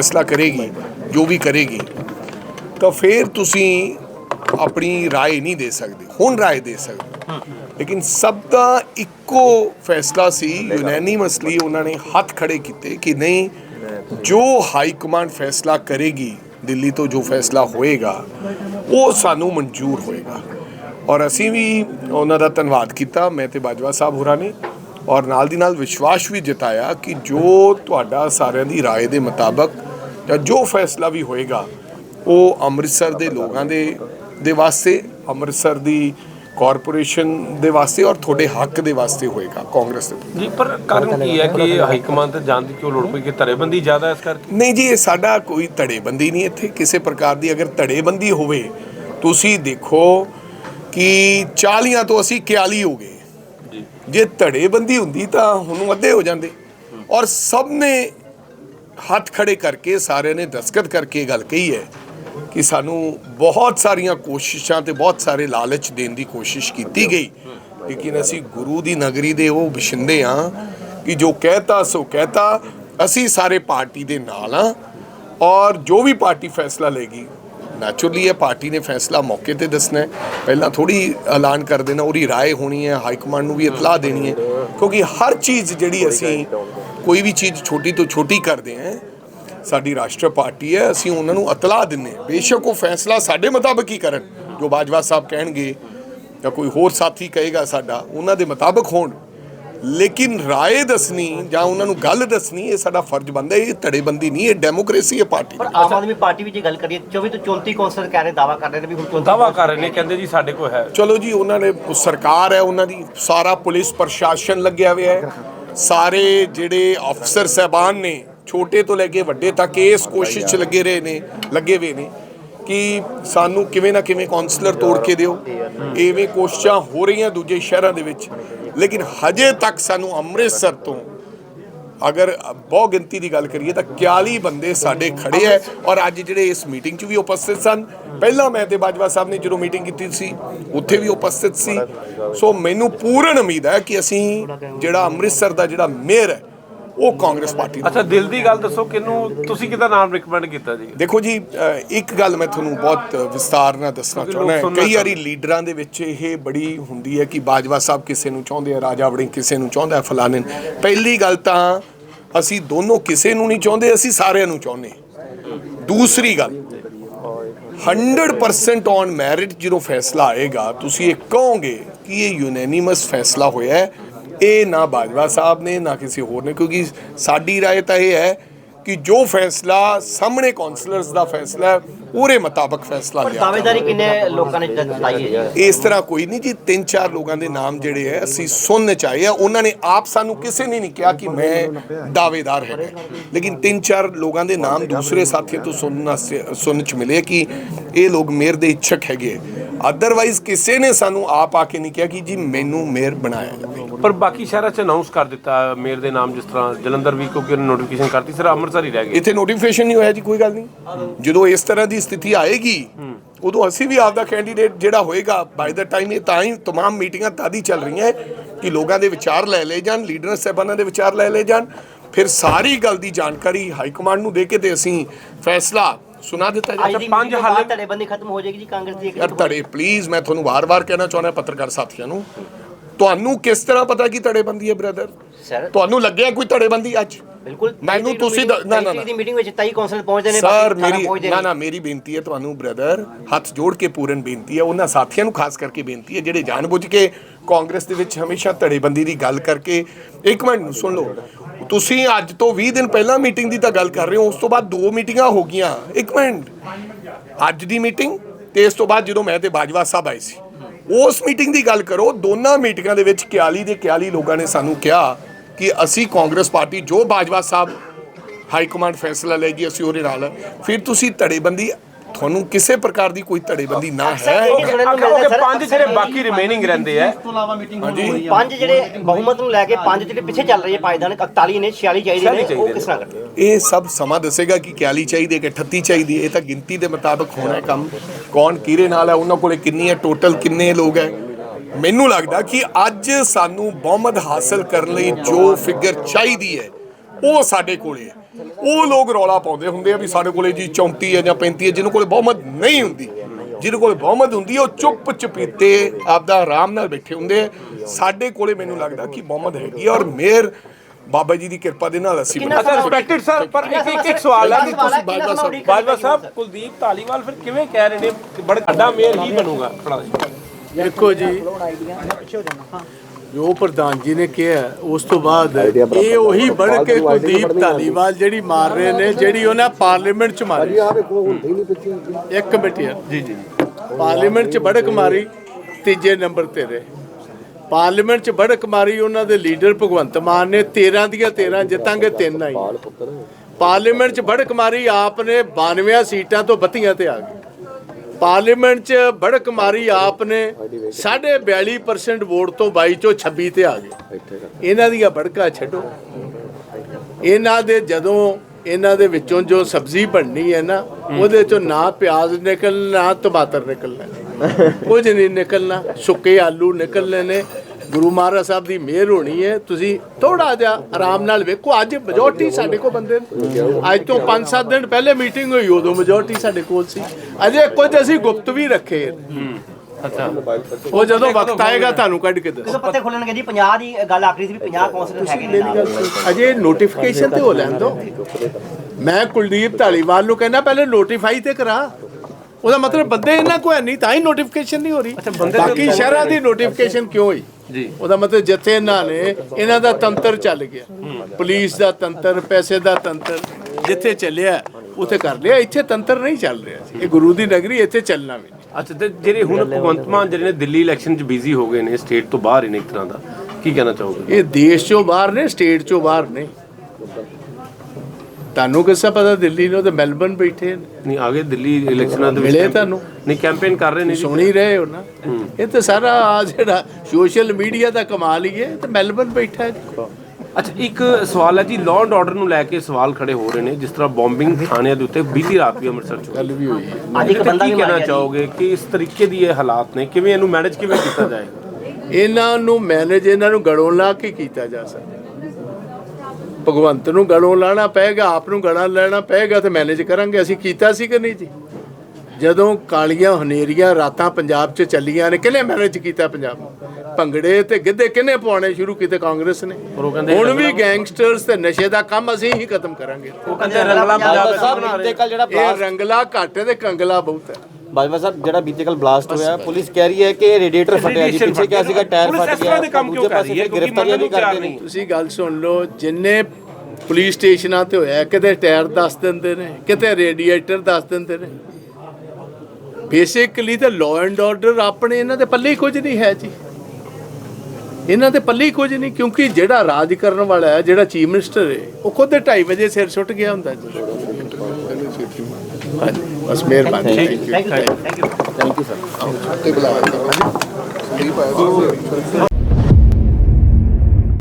ਫੈਸਲਾ ਕਰੇਗੀ ਜੋ ਵੀ ਕਰੇਗੀ ਤਾਂ ਫਿਰ ਤੁਸੀਂ ਆਪਣੀ رائے ਨਹੀਂ ਦੇ ਸਕਦੇ ਹੁਣ رائے ਦੇ ਸਕਦੇ ਲੇਕਿਨ ਸਭ ਦਾ ਇੱਕੋ ਫੈਸਲਾ ਸੀ ਯੂਨੈਨਿਮਸਲੀ ਉਹਨਾਂ ਨੇ ਹੱਥ ਖੜੇ ਕੀਤੇ ਕਿ ਨਹੀਂ ਜੋ ਹਾਈ ਕਮਾਂਡ ਫੈਸਲਾ ਕਰੇਗੀ ਦਿੱਲੀ ਤੋਂ ਜੋ ਫੈਸਲਾ ਹੋਏਗਾ ਉਹ ਸਾਨੂੰ ਮਨਜ਼ੂਰ ਹੋਏਗਾ ਔਰ ਅਸੀਂ ਵੀ ਉਹਨਾਂ ਦਾ ਧੰਨਵਾਦ ਕੀਤਾ ਮੈਂ ਤੇ ਬਾਜਵਾ ਸਾਹਿਬ ਹੋਰਾਂ ਨੇ ਔਰ ਨਾਲ ਦੀ ਨਾਲ ਵਿਸ਼ਵਾਸ ਵੀ ਜਤਾਇਆ ਕਿ ਜੋ ਤੁਹਾਡਾ ਸਾਰਿਆਂ ਦੀ رائے ਦੇ ਮੁਤਾਬਕ ਜਾਂ ਜੋ ਫੈਸਲਾ ਵੀ ਹੋਏਗਾ ਉਹ ਅੰਮ੍ਰਿਤਸਰ ਦੇ ਲੋਕਾਂ ਦੇ ਦੇ ਵਾਸਤੇ ਅੰਮ੍ਰਿਤਸਰ ਦੀ ਕਾਰਪੋਰੇਸ਼ਨ ਦੇ ਵਾਸਤੇ ਔਰ ਤੁਹਾਡੇ ਹੱਕ ਦੇ ਵਾਸਤੇ ਹੋਏਗਾ ਕਾਂਗਰਸ ਦੇ ਜੀ ਪਰ ਕਾਰਨ ਕੀ ਹੈ ਕਿ ਹਾਈ ਕਮਾਂਡ ਤੇ ਜਾਣ ਦੀ ਕਿਉਂ ਲੋੜ ਪਈ ਕਿ ਧਰੇਬੰਦੀ ਜ਼ਿਆਦਾ ਇਸ ਕਰਕੇ? ਨਹੀਂ ਜੀ ਇਹ ਸਾਡਾ ਕੋਈ ਧੜੇਬੰਦੀ ਨਹੀਂ ਇੱਥੇ। ਕਿਸੇ ਪ੍ਰਕਾਰ ਦੀ ਅਗਰ ਧੜੇਬੰਦੀ ਹੋਵੇ ਤੁਸੀਂ ਦੇਖੋ ਕਿ 40 ਤੋਂ ਅਸੀਂ 41 ਹੋ ਗਏ। ਜੀ। ਜੇ ਧੜੇਬੰਦੀ ਹੁੰਦੀ ਤਾਂ ਹੁਣ ਅੱਧੇ ਹੋ ਜਾਂਦੇ। ਔਰ ਸਭ ਨੇ ਹੱਥ ਖੜੇ ਕਰਕੇ ਸਾਰਿਆਂ ਨੇ ਦਸਤਖਤ ਕਰਕੇ ਇਹ ਗੱਲ ਕਹੀ ਹੈ ਕਿ ਸਾਨੂੰ ਬਹੁਤ ਸਾਰੀਆਂ ਕੋਸ਼ਿਸ਼ਾਂ ਤੇ ਬਹੁਤ ਸਾਰੇ ਲਾਲਚ ਦੇਣ ਦੀ ਕੋਸ਼ਿਸ਼ ਕੀਤੀ ਗਈ ਲੇਕਿਨ ਅਸੀਂ ਗੁਰੂ ਦੀ ਨਗਰੀ ਦੇ ਉਹ ਵਸਿੰਦੇ ਆ ਕਿ ਜੋ ਕਹਿਤਾ ਸੋ ਕਹਿਤਾ ਅਸੀਂ ਸਾਰੇ ਪਾਰਟੀ ਦੇ ਨਾਲ ਆ ਔਰ ਜੋ ਵੀ ਪਾਰਟੀ ਫੈਸਲਾ ਲੇਗੀ ਨੈਚੁਰਲੀ ਇਹ ਪਾਰਟੀ ਨੇ ਫੈਸਲਾ ਮੌਕੇ ਤੇ ਦੱਸਣਾ ਹੈ ਪਹਿਲਾਂ ਥੋੜੀ ਐਲਾਨ ਕਰ ਦੇਣਾ ਉਹਦੀ رائے ਹੋਣੀ ਹੈ ਹਾਈ ਕਮਾਂਡ ਨੂੰ ਵੀ ਇਤਲਾਹ ਦੇਣੀ ਹੈ ਕਿਉਂਕਿ ਹਰ ਚੀਜ਼ ਜਿਹੜੀ ਅਸੀਂ ਕੋਈ ਵੀ ਚੀਜ਼ ਛੋਟੀ ਤੋਂ ਛੋਟੀ ਕਰਦੇ ਹਾਂ ਸਾਡੀ ਰਾਸ਼ਟਰ ਪਾਰਟੀ ਹੈ ਅਸੀਂ ਉਹਨਾਂ ਨੂੰ ਇਤਲਾਹ ਦਿੰਨੇ ਹਾਂ। ਬੇਸ਼ੱਕ ਉਹ ਫੈਸਲਾ ਸਾਡੇ ਮੁਤਾਬਕ ਹੀ ਕਰਨ ਜੋ ਬਾਜਵਾ ਸਾਹਿਬ ਕਹਿਣਗੇ ਜਾਂ ਕੋਈ ਹੋਰ ਸਾਥੀ ਕਹੇਗਾ ਸਾਡਾ ਉਹਨਾਂ ਦੇ ਮੁਤਾਬਕ ਹੋਣ। ਲੇਕਿਨ ਰਾਏ ਦੱਸਣੀ ਜਾਂ ਉਹਨਾਂ ਨੂੰ ਗੱਲ ਦੱਸਣੀ ਇਹ ਸਾਡਾ ਫਰਜ਼ ਬਣਦਾ ਇਹ ਧੜੇਬੰਦੀ ਨਹੀਂ ਇਹ ਡੈਮੋਕ੍ਰੇਸੀ ਹੈ ਪਾਰਟੀ ਪਰ ਆਮ ਆਦਮੀ ਪਾਰਟੀ ਵੀ ਜੇ ਗੱਲ ਕਰੀਏ 24 ਤੋਂ 34 ਕੌਂਸਲਰ ਕਹਿ ਰਹੇ ਦਾਵਾ ਕਰ ਰਹੇ ਨੇ ਵੀ ਹੁਣ 34 ਦਾਵਾ ਕਰ ਰਹੇ ਨੇ ਕਹਿੰਦੇ ਜੀ ਸਾਡੇ ਕੋਲ ਹੈ। ਚਲੋ ਜੀ ਉਹਨਾਂ ਨੇ ਸਰਕਾਰ ਹੈ ਉਹਨਾਂ ਦੀ ਸਾਰਾ ਪੁਲਿਸ ਪ੍ਰਸ਼ਾਸਨ ਲੱਗਿਆ ਹੋਇਆ ਹੈ। ਸਾਰੇ ਜਿਹੜੇ ਅਫਸਰ ਸਹਿਬਾਨ ਨੇ, ਛੋਟੇ ਤੋਂ ਲੈ ਕੇ ਵੱਡੇ ਤੱਕ ਇਸ ਕੋਸ਼ਿਸ਼ 'ਚ ਲੱਗੇ ਰਹੇ ਨੇ, ਲੱਗੇ ਹੋਏ ਨੇ ਕਿ ਸਾਨੂੰ ਕਿਵੇਂ ਨਾ ਕਿਵੇਂ ਕਾਉਂਸਲਰ ਤੋੜ ਕੇ ਦਿਓ। ਐਵੇਂ ਕੋਸ਼ਿਸ਼ਾਂ ਹੋ ਰਹੀਆਂ ਦੂਜੇ ਸ਼ਹਿਰਾਂ ਦੇ ਵਿੱਚ। ਲੇਕਿਨ ਹਜੇ ਤੱਕ ਸਾਨੂੰ ਅੰਮ੍ਰਿਤਸਰ ਤੋਂ ਅਗਰ ਬਹੁ ਗਿਣਤੀ ਦੀ ਗੱਲ ਕਰੀਏ ਤਾਂ 41 ਬੰਦੇ ਸਾਡੇ ਖੜੇ ਐ ਔਰ ਅੱਜ ਜਿਹੜੇ ਇਸ ਮੀਟਿੰਗ 'ਚ ਵੀ ਉਪਸਥਿਤ ਸਨ, ਪਹਿਲਾਂ ਮੈਂ ਤੇ ਬਾਜਵਾ ਸਾਹਿਬ ਨੇ ਜਦੋਂ ਮੀਟਿੰਗ ਕੀਤੀ ਸੀ, ਉੱਥੇ ਵੀ ਉਪਸਥਿਤ ਸੀ। ਸੋ ਮੈਨੂੰ ਪੂਰਨ ਉਮੀਦ ਹੈ ਕਿ ਅਸੀਂ ਜਿਹੜਾ ਅੰਮ੍ਰਿਤਸਰ ਦਾ ਜਿਹੜਾ ਮੇਅਰ ਹੈ ਉਹ ਕਾਂਗਰਸ ਪਾਰਟੀ ਅੱਛਾ ਦਿਲ ਦੀ ਗੱਲ ਦੱਸੋ ਕਿਹਨੂੰ ਤੁਸੀਂ ਕਿਹਦਾ ਨਾਮ ਰਿਕਮੈਂਡ ਕੀਤਾ ਜੀ ਦੇਖੋ ਜੀ ਇੱਕ ਗੱਲ ਮੈਂ ਤੁਹਾਨੂੰ ਬਹੁਤ ਵਿਸਤਾਰ ਨਾਲ ਦੱਸਣਾ ਚਾਹੁੰਦਾ ਹਾਂ ਕਈ ਵਾਰੀ ਲੀਡਰਾਂ ਦੇ ਵਿੱਚ ਇਹ ਬੜੀ ਹੁੰਦੀ ਹੈ ਕਿ ਬਾਜਵਾ ਸਾਹਿਬ ਕਿਸੇ ਨੂੰ ਚਾਹੁੰਦੇ ਆ ਰਾਜਾ ਵੜਿੰਗ ਕਿਸੇ ਨੂੰ ਚਾਹੁੰਦਾ ਹੈ, ਫਲਾਣੇ। ਪਹਿਲੀ ਗੱਲ ਤਾਂ ਅਸੀਂ ਦੋਨੋਂ ਕਿਸੇ ਨੂੰ ਨਹੀਂ ਚਾਹੁੰਦੇ ਅਸੀਂ ਸਾਰਿਆਂ ਨੂੰ ਚਾਹੁੰਦੇ। ਦੂਸਰੀ ਗੱਲ 100% ਔਨ ਮੈਰਿਟ ਜਦੋਂ ਫੈਸਲਾ ਆਏਗਾ ਤੁਸੀਂ ਇਹ ਕਹੋਗੇ ਕਿ ਇਹ ਯੂਨੈਨਿਮਸ ਫੈਸਲਾ ਹੋਇਆ ਹੈ ਇਹ ਨਾ ਬਾਜਵਾ ਸਾਹਿਬ ਨੇ ਨਾ ਕਿਸੇ ਹੋਰ ਨੇ ਕਿਉਂਕਿ ਸਾਡੀ رائے ਤਾਂ ਇਹ ਹੈ ਕਿ ਜੋ ਫੈਸਲਾ ਸਾਹਮਣੇ ਕਾਉਂਸਲਰਸ ਦਾ ਫੈਸਲਾ ਹੈ ਉਹਦੇ ਮੁਤਾਬਕ ਫੈਸਲਾ ਪਰ ਲਿਆ ਦਾਅਵੇਦਾਰੀ ਕਿੰਨੇ ਲੋਕਾਂ ਨੇ ਜਤਾਈ ਹੈ ਜੀ ਇਸ ਤਰ੍ਹਾਂ ਕੋਈ ਨਹੀਂ ਜੀ ਤਿੰਨ ਚਾਰ ਲੋਕਾਂ ਦੇ ਨਾਮ ਜਿਹੜੇ ਹੈ ਅਸੀਂ ਸੁਣਨ ਚਾਹੀਏ ਉਹਨਾਂ ਨੇ ਆਪ ਸਾਨੂੰ ਕਿਸੇ ਨੇ ਨਹੀਂ ਕਿਹਾ ਕਿ ਮੈਂ ਦਾਅਵੇਦਾਰ ਹੈਗਾ ਲੇਕਿਨ ਤਿੰਨ ਚਾਰ ਲੋਕਾਂ ਦੇ ਨਾਮ ਦੂਸਰੇ ਸਾਥੀਆਂ ਤੋਂ ਸੁਣਨਾ ਸੁਣਨ ਚ ਮਿਲੇ ਕਿ ਇਹ ਲੋਕ ਮੇਰ ਦੇ ਇੱਛਕ ਹੈਗੇ ਅਦਰਵਾਈਜ਼ ਕਿਸੇ ਨੇ ਸਾਨੂੰ ਆਪ ਆ ਕੇ ਨਹੀਂ ਕਿਹਾ ਕਿ ਜੀ ਮੈਨੂੰ ਮੇਅਰ ਬਣਾਇਆ ਜਾਵੇ ਪਰ ਬਾਕੀ ਸ਼ਹਿਰਾਂ 'ਚ ਅਨਾਉਂਸ ਕਰ ਦਿੱਤਾ ਮੇਰ ਦੇ ਨਾਮ ਜਿਸ ਤਰ੍ਹਾਂ ਜਲੰਧਰ ਵੀ ਕਿਉਂਕਿ ਨੋਟੀਫਿਕੇਸ਼ਨ ਕਰਤੀ ਸਿਰ ਅੰਮ੍ਰਿਤਸਰ ਹੀ ਰਹਿ ਗਏ ਇੱਥੇ ਨੋਟੀਫਿਕੇਸ਼ਨ ਨਹੀਂ ਹੋਇਆ ਜੀ ਕੋਈ ਗੱਲ ਨਹੀਂ ਜਦੋਂ ਇਸ ਤਰ੍ਹਾਂ ਦੀ ਸਥਿਤੀ ਆਏਗੀ ਉਦੋਂ ਅਸੀਂ ਵੀ ਆਪਦਾ ਕੈਂਡੀਡੇਟ ਜਿਹੜਾ ਹੋਏਗਾ ਬਾਈ ਦਾ ਟਾਈਮ ਇਹ ਤਾਂ ਹੀ तमाम ਮੀਟਿੰਗਾਂ ਤਾਂ ਦੀ ਚੱਲ ਰਹੀਆਂ ਹੈ ਕਿ ਲੋਕਾਂ ਦੇ ਵਿਚਾਰ ਲੈ ਲਏ ਜਾਣ ਲੀਡਰ ਸਾਹਿਬਾਨਾਂ ਦੇ ਵਿਚਾਰ ਲੈ ਲਏ ਜਾਣ ਫਿਰ ਸਾਰੀ ਗੱਲ ਦੀ ਜਾਣਕਾਰੀ ਹਾਈ ਕਮਾਂਡ ਨੂੰ ਦੇ ਕੇ ਤੇ ਅਸੀਂ ਫੈਸਲਾ ਸੁਣਾ ਦਿੱਤਾ ਅੱਜ ਜਾਏਗਾ ਪੰਜ ਹੱਲ- ਹਾਲੇ ਧੜੇਬੰਦੀ ਖਤਮ ਹੋ ਜਾਏਗੀ ਜੀ ਕਾਂਗਰਸ ਦੀ ਇੱਕ ਯਾਰ ਧੜੇ ਪਲੀਜ਼ ਮੈਂ ਤੁਹਾਨੂੰ ਵਾਰ-ਵਾਰ ਕਹਿਣਾ ਚਾਹੁੰਦਾ ਪੱਤਰਕਾਰ ਸਾਥੀਆਂ ਨੂੰ। ਤੁਹਾਨੂੰ ਕਿਸ ਤਰ੍ਹਾਂ ਪਤਾ ਕਿ ਧੜੇਬੰਦੀ ਹੈ ਬ੍ਰਦਰ ਸਰ ਤੁਹਾਨੂੰ ਲੱਗਿਆ ਕੋਈ ਧੜੇਬੰਦੀ ਅੱਜ? ਬਿਲਕੁਲ। ਮੈਨੂੰ ਤੁਸੀਂ ਦ- ਨਾ, ਨਾ, ਨਾ। ਦੀ ਮੀਟਿੰਗ ਵਿੱਚ 23 ਕੌਂਸਲਰ ਪਹੁੰਚਦੇ ਨੇ ਸਰ ਬਾਕੀ ਮੇਰੀ ਪਹੁੰਚਦੇ ਨਾ ਨੇ। ਨਾ ਮੇਰੀ ਬੇਨਤੀ ਹੈ ਤੁਹਾਨੂੰ ਬ੍ਰਦਰ ਹੱਥ ਜੋੜ ਕੇ ਪੂਰਨ ਬੇਨਤੀ ਹੈ। ਉਹਨਾਂ ਸਾਥੀਆਂ ਨੂੰ ਖਾਸ ਕਰਕੇ ਬੇਨਤੀ ਹੈ ਜਿਹੜੇ ਜਾਣਬੁੱਝ ਕੇ ਕਾਂਗਰਸ ਦੇ ਵਿੱਚ ਹਮੇਸ਼ਾ ਧੜੇਬੰਦੀ ਦੀ ਗੱਲ ਕਰਕੇ ਇੱਕ ਮਿੰਟ ਨੂੰ ਸੁਣ ਲਓ ਤੁਸੀਂ ਅੱਜ ਤੋਂ 20 ਦਿਨ ਪਹਿਲਾਂ ਮੀਟਿੰਗ ਦੀ ਤਾਂ ਗੱਲ ਕਰ ਰਹੇ ਹੋ, ਉਸ ਤੋਂ ਬਾਅਦ ਦੋ ਮੀਟਿੰਗਾਂ ਹੋ ਗਈਆਂ। ਇੱਕ ਮਿੰਟ। ਅੱਜ ਦੀ ਮੀਟਿੰਗ ਤੇ ਇਸ ਤੋਂ ਬਾਅਦ ਜਦੋਂ ਮੈਂ ਤੇ ਬਾਜਵਾ ਸਾਹਿਬ ਆਏ ਸੀ। ਉਸ ਮੀਟਿੰਗ ਦੀ ਗੱਲ ਕਰੋ, ਦੋਨਾਂ ਮੀਟਿੰਗਾਂ ਦੇ ਵਿੱਚ 41 ਦੇ 41 ਲੋਕਾਂ ਨੇ ਸਾਨੂੰ ਕਿਹਾ ਕਿ ਅਸੀਂ ਕਾਂਗਰਸ ਪਾਰਟੀ, ਜੋ ਬਾਜਵਾ ਸਾਹਿਬ ਹਾਈ ਕਮਾਂਡ ਫੈਸਲਾ ਲਏਗੀ, ਅਸੀਂ ਉਹਦੇ ਨਾਲ। ਫਿਰ ਤੁਸੀਂ ਧੜੇਬੰਦੀ ਤੁਹਾਨੂੰ ਕਿਸੇ ਪ੍ਰਕਾਰ ਦੀ ਕੋਈ ਧੜੇਬੰਦੀ ਨਾ ਹੈ। ਸਰ, ਪੰਜ ਜਿਹੜੇ ਬਾਕੀ ਰਿਮੇਨਿੰਗ ਰਹਿੰਦੇ ਆ। ਪੰਜ ਜਿਹੜੇ ਬਹੁਮਤ ਨੂੰ ਲੈ ਕੇ ਪੰਜ ਜਿਹੜੇ ਪਿੱਛੇ ਚੱਲ ਰਹੀ ਹੈ ਪਾਇਦਾਨ 41 ਨੇ 46 ਚਾਹੀਦੇ 46 ਨੇ ਉਹ ਕਿਸ ਤਰ੍ਹਾਂ ਕਰਦੇ ਇਹ ਸਭ ਸਮਾਂ ਦੱਸੇਗਾ ਕਿ 41 ਚਾਹੀਦੀ ਹੈ ਕਿ 38 ਚਾਹੀਦੀ ਹੈ। ਇਹ ਤਾਂ ਗਿਣਤੀ ਦੇ ਮੁਤਾਬਕ ਹੋਣਾ ਹੈ ਕੰਮ। ਕੌਣ ਕਿਹਦੇ ਨਾਲ ਹੈ? ਉਹਨਾਂ ਕੋਲੇ ਕਿੰਨੀ ਹੈ? ਟੋਟਲ ਕਿੰਨੇ ਲੋਕ ਹੈ? ਮੈਨੂੰ ਲੱਗਦਾ ਕਿ ਅੱਜ ਸਾਨੂੰ ਬਹੁਮਤ ਹਾਸਲ ਕਰਨ ਲਈ ਜੋ ਫਿਗਰ ਚਾਹੀਦੀ ਹੈ ਉਹ ਸਾਡੇ ਕੋਲੇ ਹੈ। ਉਹ ਲੋਕ ਰੌਲਾ ਪਾਉਂਦੇ ਹੁੰਦੇ ਆ ਵੀ ਸਾਡੇ ਕੋਲੇ ਜੀ 34 ਹੈ ਜਾਂ 35 ਹੈ ਜਿਹਨਾਂ ਕੋਲੇ ਬਹੁਮਤ ਨਹੀਂ ਹੁੰਦੀ। ਜਿਹਦੇ ਕੋਲ ਬਹੁਮਤ ਹੁੰਦੀ ਹੈ ਉਹ ਚੁੱਪ ਚਪੀਤੇ ਆਪਦਾ ਆਰਾਮ ਨਾਲ ਬੈਠੇ ਹੁੰਦੇ ਆ। ਸਾਡੇ ਕੋਲੇ ਮੈਨੂੰ ਲੱਗਦਾ ਕਿ ਬਹੁਮਤ ਹੈਗੀ ਹੈ ਔਰ ਮੇਰ ਬਾਬਾ ਜੀ ਦੀ ਕਿਰਪਾ ਦੇ ਨਾਲ ਅਸੀਂ ਅੱਛਾ ਰਿਸਪੈਕਟਡ ਸਰ ਪਰ ਇੱਕ ਇੱਕ ਇੱਕ ਸਵਾਲ ਹੈ ਕਿ ਤੁਸੀਂ ਸਮਾਂ ਉਡੀਕ ਬਾਜਵਾ ਸਾਹਿਬ ਕੁਲਦੀਪ ਧਾਲੀਵਾਲ ਫਿਰ ਕਿਵੇਂ ਕਹਿ ਰਹੇ ਨੇ? ਕਿ ਬੜਾ ਵੱਡਾ ਮੇਅਰ ਹੀ ਬਣੂਗਾ। ਦੇਖੋ ਜੀ ਜੋ ਪ੍ਰਧਾਨ ਜੀ ਨੇ ਕਿਹਾ ਉਸ ਤੋਂ ਬਾਅਦ ਇਹ ਉਹੀ ਬੜ ਕੇ ਕੁਲਦੀਪ ਧਾਲੀਵਾਲ ਜਿਹੜੀ ਮਾਰ ਰਹੇ ਨੇ ਜਿਹੜੀ ਉਹਨਾਂ ਪਾਰਲੀਮੈਂਟ ਚ ਮਾਰੀ। ਇੱਕ ਮਿੰਟ ਯਾਰ। ਜੀ ਜੀ ਪਾਰਲੀਮੈਂਟ ਚ ਬੜਕ ਮਾਰੀ ਤੀਜੇ ਨੰਬਰ ਤੇ ਰਹੇ। ਪਾਰਲੀਮੈਂਟ ਚ ਬੜਕ ਮਾਰੀ ਉਹਨਾਂ ਦੇ ਲੀਡਰ ਭਗਵੰਤ ਮਾਨ ਨੇ 13 ਦੀਆਂ 13 ਜਿੱਤਾਂਗੇ ਤਿੰਨ ਆਈ ਪਾਰਲੀਮੈਂਟ ਚ ਬੜਕ ਮਾਰੀ ਆਪ ਨੇ 92 ਸੀਟਾਂ ਤੋਂ 32 ਤੇ ਆ ਗਏ। ਪਾਰਲੀਮੈਂਟ 'ਚ ਬੜਕ ਮਾਰੀ ਆਪ ਨੇ 42% ਵੋਟ ਤੋਂ 22 ਚੋਂ 26 ਤੇ ਆ ਗਏ। ਇਹਨਾਂ ਦੀਆਂ ਬੜਕਾ ਛੱਡੋ। ਇਹਨਾਂ ਦੇ ਜਦੋਂ ਇਹਨਾਂ ਦੇ ਵਿੱਚੋਂ ਜੋ ਸਬਜ਼ੀ ਬਣਨੀ ਹੈ ਨਾ ਉਹਦੇ ਚੋਂ ਨਾ ਪਿਆਜ਼ ਨਿਕਲਣਾ ਨਾ ਟਮਾਟਰ ਨਿਕਲਣਾ। ਕੁਝ ਨਹੀਂ ਨਿਕਲਣਾ ਸੁੱਕੇ ਆਲੂ ਨਿਕਲਣੇ ਨੇ ਗੁਰੂ ਮਹਾਰਾਜ ਸਾਹਿਬ ਦੀ ਮਿਹਰ ਹੋਣੀ ਹੈ। ਤੁਸੀਂ ਥੋੜਾ ਜਿਹਾ ਆਰਾਮ ਨਾਲ ਵੇਖੋ ਅੱਜ ਮੈਜੋਰਟੀ ਸਾਡੇ ਕੋਲ ਬੰਦੇ ਨੇ। ਅੱਜ ਤੋਂ 5-7 ਦਿਨ ਪਹਿਲੇ ਮੀਟਿੰਗ ਹੋਈ ਉਦੋਂ ਮੈਜੋਰਟੀ ਸਾਡੇ ਕੋਲ ਸੀ। ਅਜੇ ਕੁਝ ਅਸੀਂ ਗੁਪਤ ਵੀ ਰੱਖੇ। ਅੱਛਾ। ਉਹ ਜਦੋਂ ਵਕਤ ਆਏਗਾ ਤੁਹਾਨੂੰ ਕੱਢ ਕੇ ਦੱਸ। ਜਦੋਂ ਪੱਤੇ ਖੁੱਲਣਗੇ ਜੀ 50 ਦੀ ਗੱਲ ਆਖਰੀ ਸੀ ਵੀ 50 ਕੌਂਸਲਰ ਹੈਗੇ ਨੇ। ਅਜੇ ਨੋਟੀਫਿਕੇਸ਼ਨ ਤੇ ਹੋ ਲੈਣ ਦੋ ਮੈਂ ਕੁਲਦੀਪ ਢਾਲੀਵਾਲ ਨੂੰ ਕਹਿੰਦਾ ਪਹਿਲੇ ਨੋਟੀਫਾਈ ਤੇ ਕਰਾ। ਉਹਦਾ ਮਤਲਬ ਬੰਦੇ ਇਹਨਾਂ ਹੈ ਨਹੀਂ ਤਾਂ ਹੀ ਨੋਟੀਫਿਕੇਸ਼ਨ ਨਹੀਂ ਹੋ ਰਹੀ। ਬੰਦੇ ਬਾਕੀ ਸ਼ਹਿਰਾਂ ਦੀ ਨੋਟੀਫਿਕੇਸ਼ਨ ਕਿਉਂ ਹੋਈ? ਜੀ। ਉਹਦਾ ਮਤਲਬ ਜਿੱਥੇ ਇਹਨਾਂ ਨੇ ਇਹਨਾਂ ਦਾ ਤੰਤਰ ਚੱਲ ਗਿਆ। ਪੁਲਿਸ ਦਾ ਤੰਤਰ ਪੈਸੇ ਦਾ ਤੰਤਰ ਜਿੱਥੇ ਚੱਲਿਆ ਉੱਥੇ ਕਰ ਲਿਆ। ਇੱਥੇ ਤੰਤਰ ਨਹੀਂ ਚੱਲ ਰਿਹਾ ਸੀ। ਇਹ ਗੁਰੂ ਦੀ ਨਗਰੀ ਇੱਥੇ ਚੱਲਣਾ ਵੀ ਅੱਛਾ ਤੇ ਜਿਹੜੇ ਹੁਣ ਭਗਵੰਤ ਮਾਨ ਜਿਹੜੇ ਨੇ ਦਿੱਲੀ ਇਲੈਕਸ਼ਨ 'ਚ ਬਿਜ਼ੀ ਹੋ ਗਏ ਨੇ ਸਟੇਟ ਤੋਂ ਬਾਹਰ ਹੀ ਨੇ ਇੱਕ ਤਰ੍ਹਾਂ ਦਾ। ਕੀ ਕਹਿਣਾ ਚਾਹੋਗੇ? ਇਹ ਦੇਸ਼ ਚੋਂ ਬਾਹਰ ਨੇ ਸਟੇਟ ਚੋਂ ਬਾਹਰ ਨੇ। ਤੁਹਾਨੂੰ ਕਿਸਾ ਪਤਾ ਦਿੱਲੀ ਨੂੰ ਤੇ ਮੈਲਬਨ ਬੈਠੇ ਨੇ? ਨਹੀਂ ਆਗੇ ਦਿੱਲੀ ਇਲੈਕਸ਼ਨਾਂ ਦੇ ਵਿੱਚ ਮਿਲੇ ਤੁਹਾਨੂੰ? ਨਹੀਂ ਕੈਂਪੇਨ ਕਰ ਰਹੇ ਨੇ ਸੁਣ ਹੀ ਰਹੇ ਹੋ ਨਾ? ਇਹ ਤਾਂ ਸਾਰਾ ਆ ਜਿਹੜਾ ਸੋਸ਼ਲ ਮੀਡੀਆ ਦਾ ਕਮਾਲ ਹੀ ਹੈ ਤੇ ਮੈਲਬਨ ਬੈਠਾ ਹੈ। ਅੱਛਾ ਇੱਕ ਸਵਾਲ ਹੈ ਜੀ ਲਾਅ ਐਂਡ ਆਰਡਰ ਨੂੰ ਲੈ ਕੇ ਸਵਾਲ ਖੜੇ ਹੋ ਰਹੇ ਨੇ ਜਿਸ ਤਰ੍ਹਾਂ ਬੰਬਿੰਗ ਥਾਣਿਆਂ ਦੇ ਉੱਤੇ ਬੀਤੀ ਰਾਤ ਵੀ ਅੰਮ੍ਰਿਤਸਰ 'ਚ ਗੱਲ ਵੀ ਹੋਈ ਹੈ। ਅੱਜ ਇੱਕ ਬੰਦਾ ਕੀ ਵੀ ਕਹਿਣਾ। ਚਾਹੋਗੇ ਕਿ ਇਸ ਤਰੀਕੇ ਦੀ ਇਹ ਹਾਲਾਤ ਨੇ? ਕਿਵੇਂ ਇਹਨੂੰ ਮੈਨੇਜ ਕਿਵੇਂ ਕੀਤਾ ਜਾਏਗਾ ਇਹਨਾਂ ਨੂੰ ਮੈਨੇਜ ਇਹਨਾਂ ਨੂੰ ਗਲੋਂ ਲਾ ਕੇ ਕੀਤਾ ਜਾ ਸਕਦਾ। ਭਗਵੰਤ ਨੂੰ ਗਲੋਂ ਲਾਣਾ ਪਏਗਾ ਆਪ ਨੂੰ ਗਲਾਂ ਲੈਣਾ ਪਏਗਾ ਤੇ ਮੈਨੇਜ ਕਰਾਂਗੇ। ਅਸੀਂ ਕੀਤਾ ਸੀ ਕਿ ਨਹੀਂ ਜੀ? ਜਦੋਂ ਕਾਲੀਆਂ ਹਨੇਰੀਆਂ ਰਾਤਾਂ ਪੰਜਾਬ 'ਚ ਚੱਲੀਆਂ ਨੇ ਕਿਹਨੇ ਮੈਨੇਜ ਕੀਤਾ ਪੰਜਾਬ? ਨੂੰ ਭੰਗੜੇ ਤੇ ਗਿੱਧੇ ਕਿਹਨੇ ਪਾਉਣੇ ਸ਼ੁਰੂ ਕੀਤੇ ਕਾਂਗਰਸ ਨੇ? ਹੁਣ ਵੀ ਗੈਂਗਸਟਰਸ ਤੇ ਨਸ਼ੇ ਦਾ ਕੰਮ ਅਸੀਂ ਹੀ ਖਤਮ ਕਰਾਂਗੇ। ਉਹ ਕਹਿੰਦੇ ਰੰਗਲਾ ਪੰਜਾਬ ਅਸੀਂ ਬਣਾ ਰਹੇ ਬੀਤੇ ਕੱਲ ਜਿਹੜਾ ਇਹ ਰੰਗਲਾ ਘੱਟ ਤੇ ਕੰਗਲਾ ਬਹੁਤ ਹੈ। ਬਾਜਵਾ ਸਾਹਿਬ ਜਿਹੜਾ ਬੀਤੇ ਕੱਲ ਬਲਾਸਟ ਹੋਇਆ ਪੁਲਿਸ ਕਹਿ ਰਹੀ ਹੈ ਕਿ ਰੇਡੀਏਟਰ ਫਟਿਆ ਜੀ ਪਿੱਛੇ ਕਿਹਾ ਸੀਗਾ ਟਾਇਰ ਪੁਲਿਸ ਫਟ ਇਸ ਤਰ੍ਹਾਂ ਗਿਆ ਦੇ ਕੰਮ ਕਿਉਂ ਕਰ ਰਹੀ ਹੈ? ਕਿਉਂਕਿ ਗ੍ਰਿਫਤਾਰੀਆਂ ਮੰਨਣ ਵੀ ਨੂੰ ਤਿਆਰ ਕਰਦੇ ਨਹੀਂ ਨੇ। ਤੁਸੀਂ ਗੱਲ ਸੁਣ ਲਓ ਜਿੰਨੇ ਪੁਲਿਸ ਸਟੇਸ਼ਨਾਂ ਤੇ ਹੋਇਆ ਕਿਤੇ ਟਾਇਰ ਦੱਸ ਦਿੰਦੇ ਨੇ ਕਿਤੇ ਰੇਡੀਏਟਰ ਦੱਸ ਦਿੰਦੇ ਨੇ। ਬੇਸਿਕਲੀ ਤਾਂ ਲਾਅ ਐਂਡ ਆਰਡਰ ਆਪਣੇ ਇਹਨਾਂ ਦੇ ਪੱਲੇ ਹੀ ਕੁਝ ਨਹੀਂ ਹੈ ਜੀ। ਇਹਨਾਂ ਦੇ ਪੱਲੇ ਹੀ ਕੁਝ ਨਹੀਂ ਕਿਉਂਕਿ ਜਿਹੜਾ ਰਾਜ ਕਰਨ ਵਾਲਾ ਹੈ ਜਿਹੜਾ ਚੀਫ ਮਿਨਿਸਟਰ ਹੈ ਉਹ ਖੁਦ 2:30 ਵਜੇ ਸਿਰ ਸੁੱਟ ਗਿਆ ਹੁੰਦਾ ਜੀ। ਹਾਂਜੀ, ਬਸ ਮਿਹਰਬਾਨੀ। Thank you thank you thank you thank you sir